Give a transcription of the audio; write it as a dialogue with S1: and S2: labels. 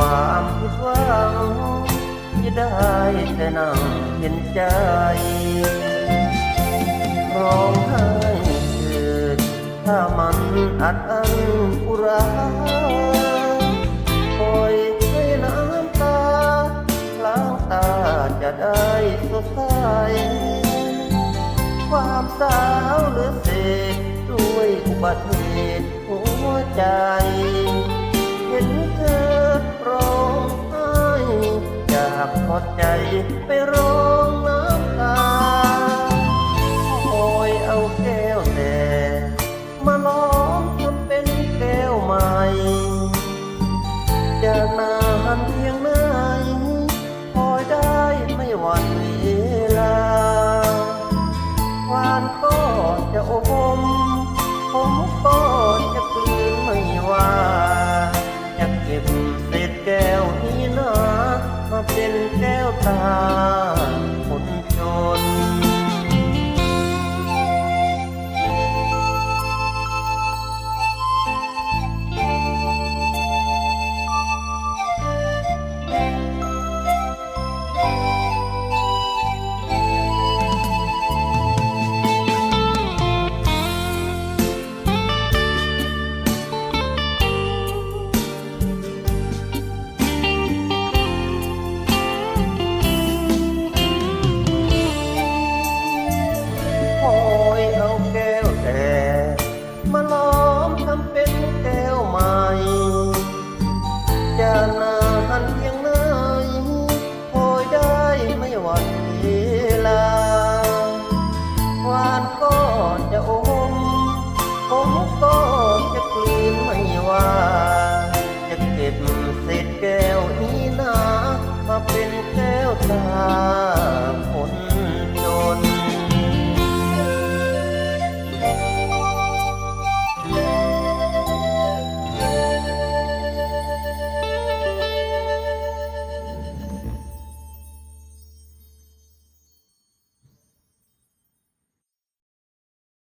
S1: ความผิดหวังที่ได้แต่นั่งเห็นใจ ร้องไห้เถิดถ้ามันอัดอั้นอุราปล่อยให้น้ำตาล้างตาจะได้สดใสความสาวหลือเศษด้วยอุบัติเหตุหัวใจ ดใจไปรอ 어